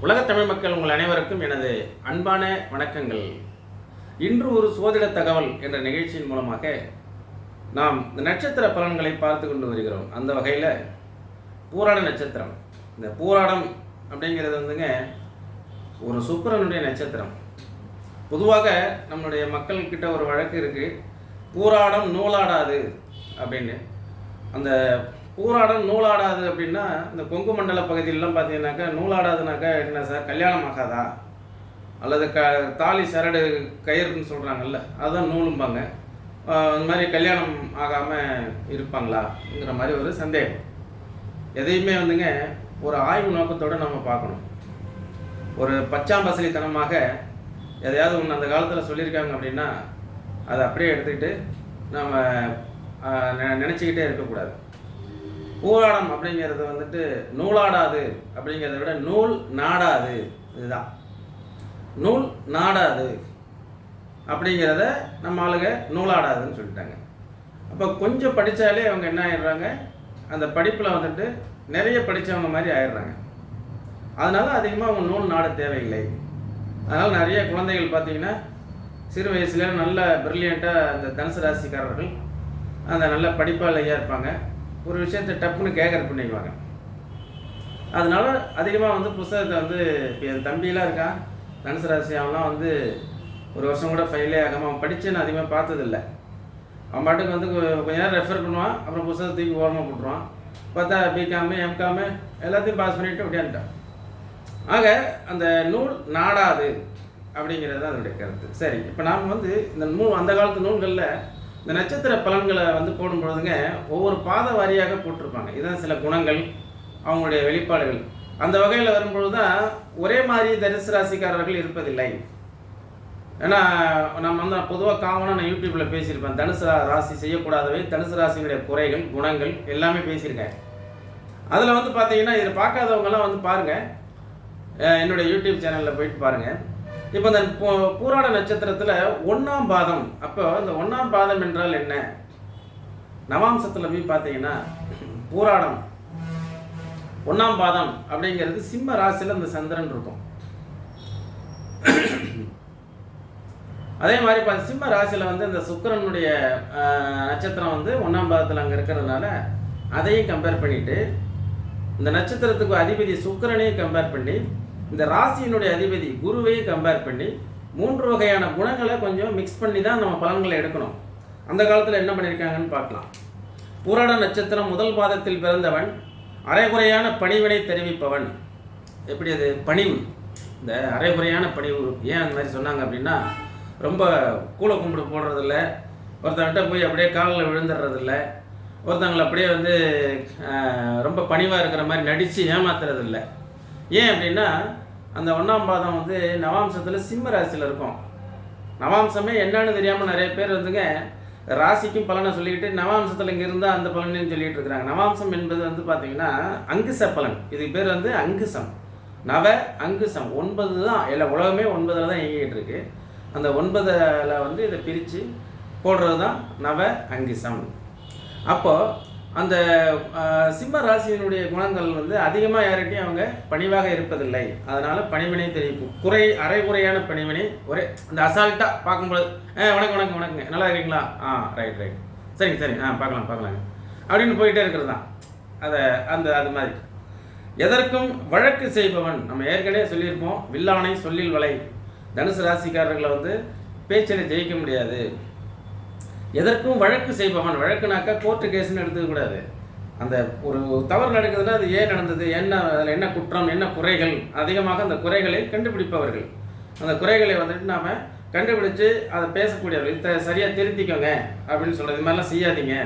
உலகத் தமிழ் மக்கள் உங்கள் அனைவருக்கும் எனது அன்பான வணக்கங்கள். இன்று ஒரு சோதிட தகவல் என்ற நிகழ்ச்சியின் மூலமாக நாம் இந்த நட்சத்திர பலன்களை பார்த்து கொண்டு வருகிறோம். அந்த வகையில் பூராட நட்சத்திரம். இந்த பூராடம் அப்படிங்கிறது வந்துங்க ஒரு சுக்கரனுடைய நட்சத்திரம். பொதுவாக நம்மளுடைய மக்கள்கிட்ட ஒரு வழக்கு இருக்குது பூராடம் நூலாடாது அப்படின்னு. அந்த ஊராடல் நூலாடாது அப்படின்னா இந்த கொங்கு மண்டல பகுதியிலலாம் பார்த்தீங்கன்னாக்கா நூலாடாதுனாக்கா என்ன சார் கல்யாணம் ஆகாதா அல்லது க தாலி சரடு கயிறுன்னு சொல்கிறாங்கல்ல அதுதான் நூலும்பாங்க. அந்த மாதிரி கல்யாணம் ஆகாமல் இருப்பாங்களாங்கிற மாதிரி ஒரு சந்தேகம். எதையுமே வந்துங்க ஒரு ஆய்வு நோக்கத்தோடு நம்ம பார்க்கணும். ஒரு பச்சாம்பசலித்தனமாக எதையாவது ஒன்று அந்த காலத்தில் சொல்லியிருக்காங்க அப்படின்னா அதை அப்படியே எடுத்துக்கிட்டு நம்ம நெ- நினச்சிக்கிட்டே இருக்கக்கூடாது. பூராடம் அப்படிங்கிறது வந்துட்டு நூலாடாது. அப்படிங்கிறத விட நூல் நாடாது. இதுதான். நூல் நாடாது. அப்படிங்கிறத நம்ம ஆளுங்க நூலாடாதுன்னு சொல்லிட்டாங்க. அப்போ கொஞ்சம் படித்தாலே அவங்க என்ன ஆயிடுறாங்க? அந்த படிப்பில் வந்துட்டு நிறைய படித்தவங்க மாதிரி ஆயிடுறாங்க. அதனால அதிகமாக அவங்க நூல் நாட தேவையில்லை. அதனால் நிறைய குழந்தைகள் பார்த்தீங்கன்னா சிறு வயசுல நல்ல பிரில்லியண்ட்டாக அந்த தனுசு ராசிக்காரர்கள் அந்த நல்ல படிப்பாளையாக இருப்பாங்க. ஒரு விஷயத்தை டப்புன்னு கேகர் பண்ணிக்குவாங்க. அதனால அதிகமாக வந்து புஸ்தகத்தை வந்து இப்போ என் தம்பிலாம் இருக்கான் தனுசு ராசி அவன்லாம் வந்து ஒரு வருஷம் கூட ஃபெயிலே ஆகாமல் அவன் படித்து நான் அதிகமாக பார்த்ததில்ல. அவன் பாட்டுக்கு வந்து கொஞ்ச நேரம் ரெஃபர் பண்ணுவான் அப்புறம் புஸ்தகத்தை தூக்கி ஓரமாக போட்டுருவான். பார்த்தா பிகாமு எம்காமு எல்லாத்தையும் பாஸ் பண்ணிவிட்டு விட்டியான்ட்டான் ஆக அந்த நூல் நாடாது அப்படிங்கிறது தான் அதனுடைய கருத்து. சரி இப்போ நாம் வந்து இந்த நூல் அந்த காலத்து நூல்களில் இந்த நட்சத்திர பலன்களை வந்து போடும் பொழுதுங்க ஒவ்வொரு பாத வாரியாக போட்டிருப்பாங்க. இதுதான் சில குணங்கள் அவங்களுடைய வெளிப்பாடுகள். அந்த வகையில் வரும்பொழுது தான் ஒரே மாதிரி தனுசு ராசிக்காரர்கள் இருப்பதில்லை. ஏன்னா நம்ம வந்து பொதுவாக காமனாக நான் யூடியூப்பில் பேசியிருப்பேன். தனுசு ராசி செய்யக்கூடாதவை தனுசு ராசியினுடைய குறைகள் குணங்கள் எல்லாமே பேசியிருக்கேன். அதில் வந்து பார்த்தீங்கன்னா இதில் பார்க்காதவங்கலாம் வந்து பாருங்கள் என்னுடைய யூடியூப் சேனலில் போயிட்டு பாருங்கள் இப்போ இந்த பூ- பூராட நட்சத்திரத்தில் ஒன்றாம் பாதம். அப்போ இந்த ஒன்றாம் பாதம் என்றால் என்ன? நவாம்சத்தில் போய் பார்த்தீங்கன்னா பூராடம் ஒன்றாம் பாதம் அப்படிங்கிறது சிம்ம ராசியில் அந்த சந்திரன் இருக்கும். அதே மாதிரி இப்போ சிம்ம ராசியில் வந்து இந்த சுக்கிரனுடைய நட்சத்திரம் வந்து ஒன்றாம் பாதத்தில் அங்கே இருக்கிறதுனால அதையும் கம்பேர் பண்ணிட்டு இந்த நட்சத்திரத்துக்கு அதிபதி சுக்கரனையும் கம்பேர் பண்ணி இந்த ராசியினுடைய அதிபதி குருவையும் கம்பேர் பண்ணி மூன்று வகையான குணங்களை கொஞ்சம் மிக்ஸ் பண்ணி தான் நம்ம பலன்களை எடுக்கணும். அந்த காலத்தில் என்ன பண்ணியிருக்காங்கன்னு பார்க்கலாம். பூராட நட்சத்திரம் முதல் பாதத்தில் பிறந்தவன் அரைகுறையான பணிவினை தெரிவிப்பவன். எப்படி அது? பணிவு. இந்த அரைகுறையான பணிவு. ஏன் அந்த மாதிரி சொன்னாங்க அப்படின்னா ரொம்ப கூலை கும்பிடு போடுறதில்ல. ஒருத்தவன்கிட்ட போய் அப்படியே காலில் விழுந்துடுறதில்ல. ஒருத்தவங்களை அப்படியே வந்து ரொம்ப பணிவாக இருக்கிற மாதிரி நடித்து ஏமாத்துறதில்லை. ஏன் அப்படின்னா அந்த ஒன்றாம் பாதம் வந்து நவாம்சத்தில் சிம்ம ராசியில் இருக்கும். நவாம்சமே என்னன்னு தெரியாமல் நிறைய பேர் வந்துங்க ராசிக்கும் பலனை சொல்லிக்கிட்டு நவாம்சத்தில் இங்கே இருந்தால் அந்த பலனையும் சொல்லிட்டு இருக்கிறாங்க. நவாம்சம் என்பது வந்து பார்த்தீங்கன்னா அங்குச பலன். இதுக்கு பேர் வந்து அங்குசம். நவ அங்குசம். ஒன்பது தான் இல்லை உலகமே ஒன்பதில் தான் இயங்கிட்டு இருக்கு. அந்த ஒன்பதில் வந்து இதை பிரித்து போடுறது தான் நவ அங்குசம். அப்போது அந்த சிம்ம ராசியினுடைய குணங்கள் வந்து அதிகமாக யார்கிட்டையும் அவங்க பணிவாக இருப்பதில்லை. அதனால் பணிவினை தெரிவிப்பு குறை அரைகுறையான பணிவினை ஒரே அந்த அசால்ட்டாக பார்க்கும்போது ஆ வணக்கம் வணக்கம் வணக்கங்க. நல்லா இருக்கீங்களா? ஆ ரைட் ரைட் சரிங்க சரிங்க ஆ பார்க்கலாம் பார்க்கலாங்க. அப்படின்னு போயிட்டே இருக்கிறது தான். அதை அந்த அது மாதிரி. எதற்கும் வழக்கு செய்பவன் நம்ம ஏற்கனவே சொல்லியிருப்போம் வில்லானை சொல்லில் வலை. தனுசு ராசிக்காரர்களை வந்து பேச்சில் ஜெயிக்க முடியாது. எதற்கும் வழக்கு செய்பவன் வழக்குனாக்கா கோர்ட்டு கேஸ்னு எடுத்துக்கக்கூடாது அந்த ஒரு தவறு நடக்குதுன்னா அது ஏன் நடந்தது? என்ன அதில் என்ன குற்றம் என்ன குறைகள்? அதிகமாக அந்த குறைகளை கண்டுபிடிப்பவர்கள். அந்த குறைகளை வந்துட்டு நாம் கண்டுபிடிச்சு அதை பேசக்கூடியவர்கள். இதை சரியாக திருத்திக்கோங்க அப்படின்னு சொல்கிறது இது மாதிரிலாம் செய்யாதீங்க.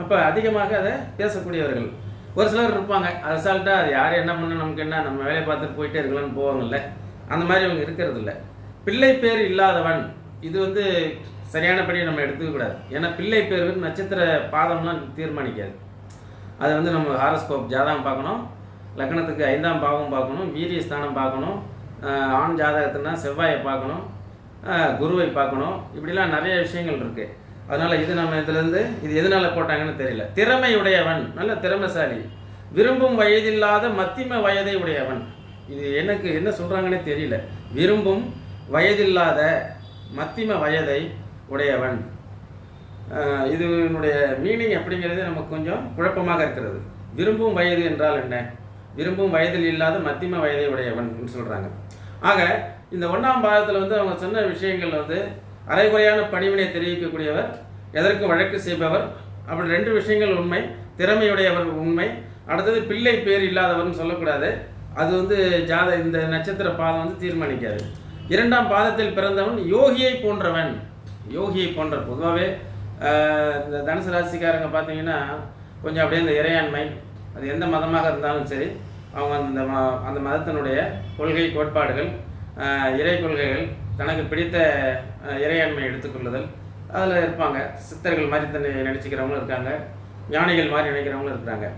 அப்போ அதிகமாக அதை பேசக்கூடியவர்கள். ஒரு சிலர் இருப்பாங்க. அசால்ட்டாக அது யார் என்ன பண்ண நமக்கு என்ன நம்ம வேலையை பார்த்துட்டு போயிட்டே இருக்கலாம்னு போவாங்கல்ல. அந்த மாதிரி அவங்க இருக்கிறதில்ல. பிள்ளை பேர் இல்லாதவன். இது வந்து சரியானபடி நம்ம எடுத்துக்க கூடாது. ஏன்னா பிள்ளை பேருக்கு நட்சத்திர பாதம்லாம் தீர்மானிக்காது. அது வந்து நம்ம ஹாரஸ்கோப் ஜாதகம் பார்க்கணும். லக்னத்துக்கு ஐந்தாம் பாவம் பார்க்கணும். வீரிய ஸ்தானம் பார்க்கணும் ஆண் ஜாதகத்துனா செவ்வாயை பார்க்கணும். குருவை பார்க்கணும். இப்படிலாம் நிறைய விஷயங்கள் இருக்குது அதனால் இது நம்ம இதுலேருந்து இது எதனால் போட்டாங்கன்னு தெரியல. திறமையுடையவன் நல்ல திறமைசாலி. விரும்பும் வயதில்லாத மத்திம வயதை உடையவன். இது எனக்கு என்ன சொல்கிறாங்கன்னே தெரியல. விரும்பும் வயதில்லாத மத்திம வயதை உடையவன். இதனுடைய மீனிங் அப்படிங்கிறது நமக்கு கொஞ்சம் குழப்பமாக இருக்கிறது. விரும்பும் வயது என்றால் என்ன? விரும்பும் வயதில் இல்லாத மத்தியம வயதை உடையவன் சொல்கிறாங்க ஆக இந்த ஒன்றாம் பாகத்தில் வந்து அவங்க சொன்ன விஷயங்கள் வந்து அரைகுறையான பணிவினை தெரிவிக்கக்கூடியவர் எதற்கு வழக்கு செய்பவர் அப்படி ரெண்டு விஷயங்கள் உண்மை திறமையுடையவர் உண்மை அடுத்தது பிள்ளை பேர் இல்லாதவர்னு சொல்லக்கூடாது. அது வந்து ஜாத இந்த நட்சத்திர பாதம் வந்து தீர்மானிக்காது. இரண்டாம் பாதத்தில் பிறந்தவன் யோகியை போன்றவன். யோகியை போன்ற பொதுவாகவே இந்த தனுசு ராசிக்காரங்க பார்த்தீங்கன்னா கொஞ்சம் அப்படியே இந்த இறையாண்மை அது எந்த மதமாக இருந்தாலும் சரி அவங்க அந்த ம அந்த மதத்தினுடைய கொள்கை கோட்பாடுகள் இறை கொள்கைகள் தனக்கு பிடித்த இறையாண்மை எடுத்துக்கொள்ளுதல் அதில் இருப்பாங்க. சித்தர்கள் மாதிரி தன்னை நினச்சிக்கிறவங்களும் இருக்காங்க. ஞானிகள் மாதிரி நினைக்கிறவங்களும் இருக்கிறாங்க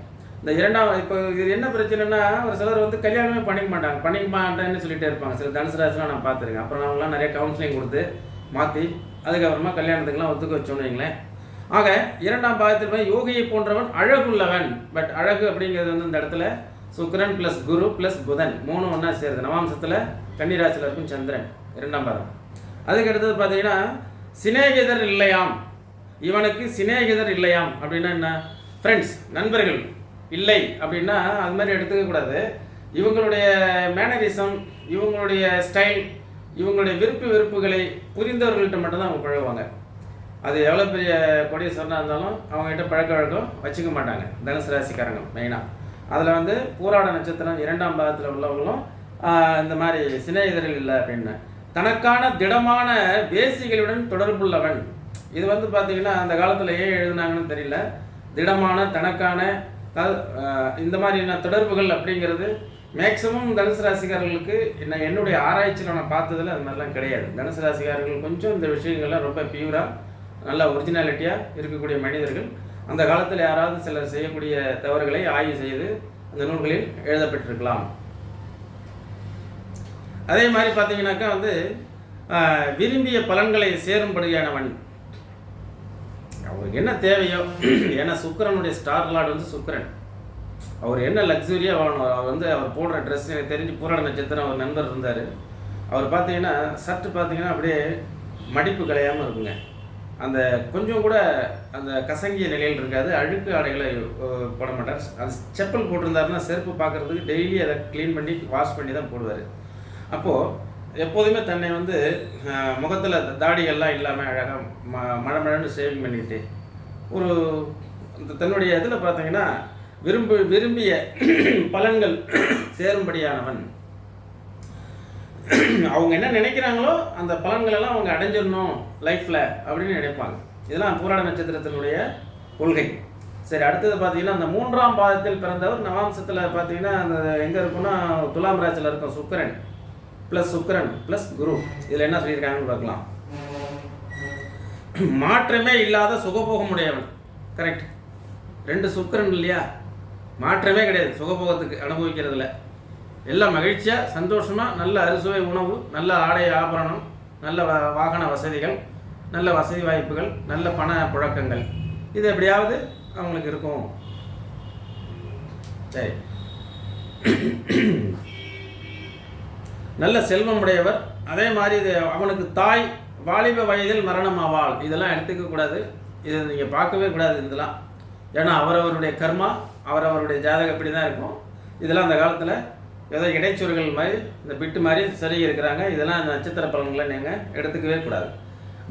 இந்த இரண்டாம் இப்போ இது என்ன பிரச்சனைனா ஒரு சிலர் வந்து கல்யாணமே பண்ணிக்க மாட்டாங்க. பண்ணிக்க மாட்டேன்னு சொல்லிட்டே இருப்பாங்க. சில தனுசு ராசிலாம் நான் பார்த்துருக்கேன். அப்புறம் அவங்களாம் நிறைய கவுன்சிலிங் கொடுத்து மாற்றி அதுக்கப்புறமா கல்யாணத்துக்குலாம் ஒத்துக்க வச்சோன்னு வைங்களேன். ஆக இரண்டாம் பாகத்தில் போய் யோகியை போன்றவன் அழகுள்ளவன். பட் அழகு அப்படிங்கிறது வந்து இந்த இடத்துல சுக்கரன் ப்ளஸ் குரு ப்ளஸ் புதன் மூணு ஒன்றா சேருது நவாம்சத்தில் கன்னிராசியில் இருக்கும் சந்திரன் இரண்டாம் பாதம் அதுக்கு அடுத்தது பார்த்தீங்கன்னா சிநேகிதர் இல்லையாம். இவனுக்கு சிநேகிதர் இல்லையாம். அப்படின்னா என்ன? ஃப்ரெண்ட்ஸ் நண்பர்கள் இல்லை அப்படின்னா அது மாதிரி எடுத்துக்கக்கூடாது. இவங்களுடைய மேனரிசம் இவங்களுடைய ஸ்டைல் இவங்களுடைய விருப்பு வெறுப்புகளை புரிந்தவர்கள்ட்ட மட்டும்தான் அவங்க பழகுவாங்க. அது எவ்வளோ பெரிய கொடியசரனாக இருந்தாலும் அவங்ககிட்ட பழக்க வழக்கம் வச்சுக்க மாட்டாங்க. தனுசு ராசிக்காரங்க மெயினாக அதில் வந்து பூராட நட்சத்திரம் இரண்டாம் பாகத்தில் உள்ளவங்களும் இந்த மாதிரி சிநேகிதர்கள் இல்லை அப்படின்னு. தனக்கான திடமான வேசிகளுடன் தொடர்புள்ளவன். இது வந்து பார்த்திங்கன்னா அந்த காலத்தில் ஏன் எழுதுனாங்கன்னு தெரியல. திடமான தனக்கான த- இந்த மாதிரியான தொடர்புகள் அப்படிங்கிறது மேக்ஸிமம் தனுசு ராசிக்காரர்களுக்கு என்ன என்னுடைய ஆராய்ச்சியில் நான் பார்த்ததில் அது மாதிரிலாம் கிடையாது. தனுசு ராசிக்காரர்கள் கொஞ்சம் இந்த விஷயங்கள்லாம் ரொம்ப பியூராக நல்ல ஒரிஜினாலிட்டியாக இருக்கக்கூடிய மனிதர்கள். அந்த காலத்தில் யாராவது சிலர் செய்யக்கூடிய தவறுகளை ஆய்வு செய்து அந்த நூல்களில் எழுதப்பட்டிருக்கலாம். அதே மாதிரி பார்த்தீங்கன்னாக்கா வந்து விரும்பிய பலன்களை சேரும்படியானவன். அவருக்கு என்ன தேவையோ ஏன்னா சுக்கரனுடைய ஸ்டார் லார்டு வந்து சுக்கரன். அவர் என்ன லக்ஸுரியாக வாழணும்? அவர் வந்து அவர் போடுற ட்ரெஸ் எனக்கு தெரிஞ்சு பூரண நட்சத்திரம் அவர் நண்பர் இருந்தார். அவர் பார்த்தீங்கன்னா சர்ட்டு பார்த்தீங்கன்னா அப்படியே மடிப்பு கலையாமல் இருக்குங்க. அந்த கொஞ்சம் கூட அந்த கசங்கிய நிலையில் இருக்காது. அழுக்கு ஆடைகளை போட மாட்டார். அது செப்பல் போட்டிருந்தாருன்னா செருப்பு பார்க்கறதுக்கு டெய்லி அதை க்ளீன் பண்ணி வாஷ் பண்ணி தான் போடுவார். அப்போது எப்போதுமே தன்னை வந்து முகத்தில் தாடிகள்லாம் இல்லாமல் அழகாக ம மழை மழைன்னு ஷேவிங் பண்ணிக்கிட்டு ஒரு தன்னுடைய இதில் பார்த்தீங்கன்னா விரும்பு விரும்பிய பலன்கள் சேரும்படியானவன். அவங்க என்ன நினைக்கிறாங்களோ அந்த பலன்களெல்லாம் அவங்க அடைஞ்சிடணும் லைஃப்பில் அப்படின்னு நினைப்பாங்க. இதெல்லாம் பூராட நட்சத்திரத்தினுடைய கொள்கை. சரி அடுத்தது பார்த்தீங்கன்னா அந்த மூன்றாம் பாதத்தில் பிறந்தவர் நவாம்சத்தில் பார்த்தீங்கன்னா அந்த எங்கே இருக்குன்னா துலாம் ராஜில் இருக்கும் சுக்கிரன் ப்ளஸ் சுக்கிரன் ப்ளஸ் குரு. இதில் என்ன சொல்லியிருக்காங்கன்னு பார்க்கலாம். மாற்றமே இல்லாத சுகபோகமுடையவன். கரெக்ட் ரெண்டு சுக்கரன் இல்லையா? மாற்றமே கிடையாது. சுகபோகத்துக்கு அனுபவிக்கிறதுல எல்லாம் மகிழ்ச்சியாக சந்தோஷமாக நல்ல அறுசுவை உணவு நல்ல ஆடை ஆபரணம் நல்ல வாகன வசதிகள் நல்ல வசதி வாய்ப்புகள் நல்ல பண புழக்கங்கள். இது எப்படியாவது அவங்களுக்கு இருக்கும். சரி. நல்ல செல்வம் உடையவர் அதே மாதிரி இது அவனுக்கு தாய் வாலிப வயதில் மரணம் ஆவாள் இதெல்லாம் எடுத்துக்கக்கூடாது. இதை நீங்கள் பார்க்கவே கூடாது இதெல்லாம். ஏன்னா அவரவருடைய கர்மா அவர் அவருடைய ஜாதகம் இப்படி தான் இருக்கும். இதெல்லாம் அந்த காலத்தில் ஏதோ இடைச்சொல்கள் மாதிரி இந்த பிட்டு மாதிரி சரி இருக்கிறாங்க. இதெல்லாம் இந்த நட்சத்திர பலன்களை நீங்கள் எடுத்துக்கவே கூடாது.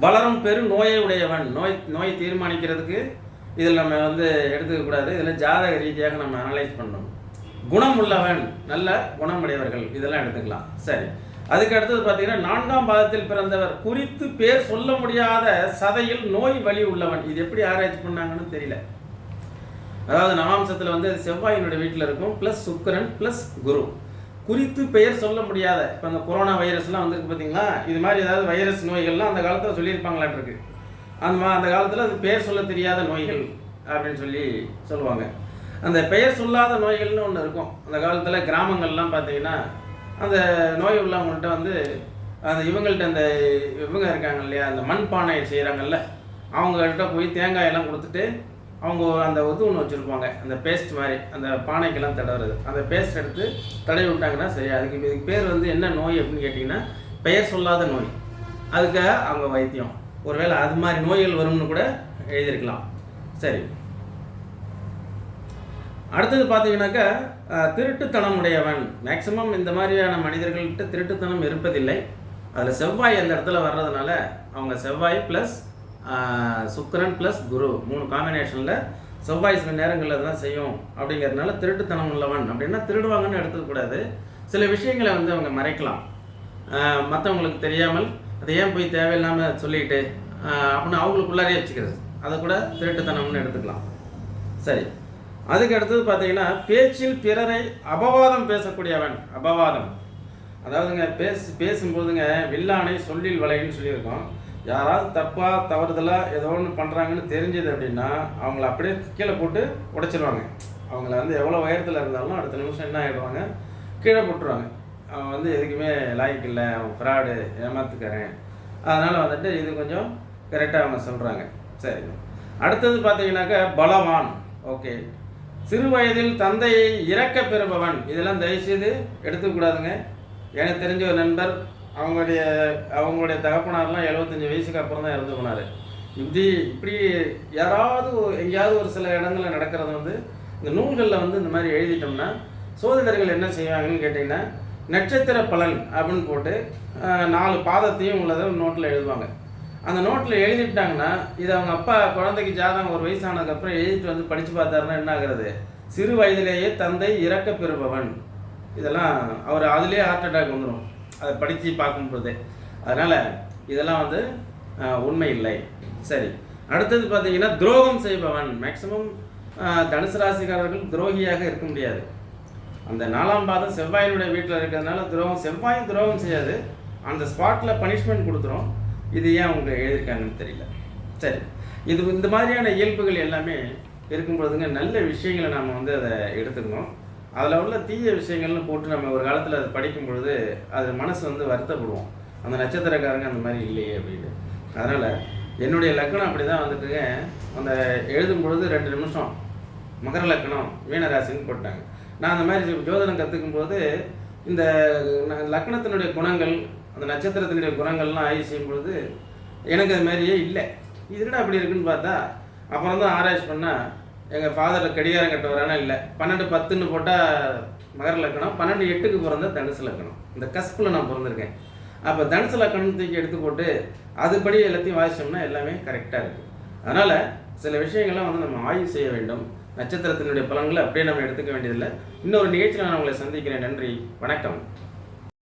வளரும் பெரு நோயை உடையவன். நோய் நோய் தீர்மானிக்கிறதுக்கு இதில் நம்ம வந்து எடுத்துக்கக்கூடாது இதில் ஜாதக ரீதியாக நம்ம அனலைஸ் பண்ணணும். குணம் உள்ளவன் நல்ல குணமுடையவர்கள் இதெல்லாம் எடுத்துக்கலாம். சரி. அதுக்கு அடுத்தது பார்த்தீங்கன்னா நான்காம் பாதத்தில் பிறந்தவர் குறித்து பேர் சொல்ல முடியாத சதையில் நோய் வலி உள்ளவன். இது எப்படி ஆராய்ச்சி பண்ணாங்கன்னு தெரியல. அதாவது நவாம்சத்தில் வந்து அது செவ்வாயினுடைய வீட்டில் இருக்கும். ப்ளஸ் சுக்கரன் ப்ளஸ் குரு. குறித்து பெயர் சொல்ல முடியாத இப்போ அந்த கொரோனா வைரஸ்லாம் வந்திருக்கு பார்த்தீங்களா இது மாதிரி ஏதாவது வைரஸ் நோய்கள்லாம் அந்த காலத்தில் சொல்லியிருப்பாங்களாட்டிருக்கு அந்த மா அந்த காலத்தில் அது பெயர் சொல்ல தெரியாத நோய்கள் அப்படின்னு சொல்லி சொல்லுவாங்க. அந்த பெயர் சொல்லாத நோய்கள்னு ஒன்று இருக்கும். அந்த காலத்தில் கிராமங்கள்லாம் பார்த்தீங்கன்னா அந்த நோய் உள்ளவங்கள்ட்ட வந்து அந்த இவங்கள்ட்ட அந்த இவங்க இருக்காங்க இல்லையா? அந்த மண் பானையை செய்கிறாங்கல்ல அவங்கள்ட்ட போய் தேங்காயெல்லாம் கொடுத்துட்டு அவங்க அந்த இது ஒன்று வச்சுருப்பாங்க. அந்த பேஸ்ட் மாதிரி அந்த பானைக்கெல்லாம் தடவுறது. அந்த பேஸ்ட் எடுத்து தடவி விட்டாங்கன்னா சரி அதுக்கு இதுக்கு பேர் வந்து என்ன நோய் அப்படின்னு கேட்டிங்கன்னா பெயர் சொல்லாத நோய். அதுக்கு அவங்க வைத்தியம். ஒருவேளை அது மாதிரி நோய்கள் வரும்னு கூட எழுதியிருக்கலாம். சரி. அடுத்தது பார்த்தீங்கன்னாக்கா திருட்டுத்தனம் உடையவன். மேக்சிமம் இந்த மாதிரியான மனிதர்கள்ட்ட திருட்டுத்தனம் இருப்பதில்லை. அதில் செவ்வாய் அந்த இடத்துல வர்றதுனால அவங்க செவ்வாய் ப்ளஸ் சுக்கரன் ப்ளஸ் குரு மூணு காம்பினேஷனில் செவ்வாய் சில நேரங்களில் தான் செய்யும் அப்படிங்கிறதுனால திருட்டுத்தனம் உள்ளவன். அப்படின்னா திருடுவாங்கன்னு எடுத்துக்கக்கூடாது சில விஷயங்களை வந்து அவங்க மறைக்கலாம். மற்றவங்களுக்கு தெரியாமல் அதை ஏன் போய் தேவையில்லாமல் சொல்லிட்டு அப்படின்னு அவங்களுக்குள்ளாரே வச்சுக்கிறது. அதை கூட திருட்டுத்தனம்னு எடுத்துக்கலாம். சரி. அதுக்கு அடுத்தது பார்த்தீங்கன்னா பேச்சில் பிறரை அபவாதம் பேசக்கூடியவன் அபவாதம். அதாவதுங்க பேசு பேசும்போதுங்க வில்லானை சொல்லில் வலைன்னு சொல்லியிருக்கோம். யாராவது தப்பாக தவறுதலாக ஏதோ ஒன்று பண்ணுறாங்கன்னு தெரிஞ்சது அப்படின்னா அவங்கள அப்படியே கீழே போட்டு உடைச்சிருவாங்க. அவங்கள வந்து எவ்வளோ உயரத்தில் இருந்தாலும் அடுத்த நிமிஷம் என்ன ஆகிடுவாங்க கீழே போட்டுருவாங்க. அவன் வந்து எதுக்குமே லாய்க்கு இல்லை அவன் ஃப்ராடு ஏமாத்துக்கிறேன் அதனால் வந்துட்டு இது கொஞ்சம் கரெக்டாக அவங்க சொல்கிறாங்க சரி. அடுத்தது பார்த்தீங்கன்னாக்கா பலவான். ஓகே. சிறு வயதில் தந்தையை இறக்க பெறுபவன். இதெல்லாம் தயவுசெய்து எடுத்துக்கூடாதுங்க எனக்கு தெரிஞ்ச ஒரு நண்பர் அவங்களுடைய அவங்களுடைய தகப்பனார்லாம் எழுபத்தஞ்சி வயசுக்கு அப்புறம் தான் இறந்து போனார். இப்படி இப்படி யாராவது ஒரு- எங்கேயாவது ஒரு சில இடங்களில் நடக்கிறது வந்து இந்த நூல்களில் வந்து இந்த மாதிரி எழுதிட்டோம்னா சோதிடர்கள் என்ன செய்வாங்கன்னு கேட்டிங்கன்னா நட்சத்திர பலன் அப்படின்னு போட்டு நாலு பாதத்தையும் உள்ளதை நோட்டில் எழுதுவாங்க. அந்த நோட்டில் எழுதிட்டாங்கன்னா இது அவங்க அப்பா குழந்தைக்கு ஜாதகம் ஒரு வயசானதுக்கப்புறம் எழுதிட்டு வந்து படித்து பார்த்தாருன்னா என்ன ஆகுறது? சிறு வயதிலேயே தந்தை இறக்க பெறுபவன். இதெல்லாம் அவர் அதிலே ஹார்ட் அட்டாக் வந்துடும் அதை படித்து பார்க்கும்போதே அதனால் இதெல்லாம் வந்து உண்மை இல்லை. சரி. அடுத்தது பார்த்தீங்கன்னா துரோகம் செய்பவன். மேக்சிமம் தனுசு ராசிக்காரர்கள் துரோகியாக இருக்க முடியாது. அந்த நாலாம் பாதம் செவ்வாயினுடைய வீட்டில் இருக்கிறதுனால துரோகம் செவ்வாயும் துரோகம் செய்யாது. அந்த ஸ்பாட்டில் பனிஷ்மெண்ட் கொடுத்துரும். இது ஏன் அவங்க எழுதியிருக்காங்கன்னு தெரியல. சரி. இது இந்த மாதிரியான இயல்புகள் எல்லாமே இருக்கும் பொழுதுங்க நல்ல விஷயங்களை நாம் வந்து அதை எடுத்துக்கணும். அதில் உள்ள தீய விஷயங்கள்னு போட்டு நம்ம ஒரு காலத்தில் அதை படிக்கும் பொழுது அது மனசு வந்து வருத்தப்படுவோம். அந்த நட்சத்திரக்காரங்க அந்த மாதிரி இல்லையே அப்படின்னு. அதனால் என்னுடைய லக்கணம் அப்படி தான் வந்துட்டுங்க அந்த எழுதும் பொழுது ரெண்டு நிமிஷம் மகர லக்கணம் மீனராசின்னு போட்டாங்க. நான் அந்த மாதிரி ஜோதிடம் கற்றுக்கும் போது இந்த ந- லக்கணத்தினுடைய குணங்கள் அந்த நட்சத்திரத்தினுடைய குணங்கள்லாம் ஆய்வு செய்யும் பொழுது எனக்கு அது மாதிரியே இல்லை. இது அப்படி இருக்குன்னு பார்த்தா அப்புறம் தான் ஆராய்ச்சி பண்ணால் எங்கள் ஃபாதரில் கடிகாரம் கட்டவரானா இல்லை. பன்னெண்டு பத்துன்னு போட்டால் மகர லக்கணம் பன்னெண்டு எட்டுக்கு பிறந்த தனுசு லக்கணம் இந்த கஸ்பில் நான் பிறந்திருக்கேன். அப்போ தனுசு லக்கணம் தூக்கி எடுத்து போட்டு அதுபடி எல்லாத்தையும் வாசிச்சோம்னா எல்லாமே கரெக்டாக இருக்குது அதனால் சில விஷயங்கள்லாம் வந்து நம்ம ஆய்வு செய்ய வேண்டும். நட்சத்திரத்தினுடைய பலன்களை அப்படியே நம்ம எடுத்துக்க வேண்டியதில்லை. இன்னொரு நிகழ்ச்சியில் நான் உங்களை சந்திக்கிறேன். நன்றி. வணக்கம்.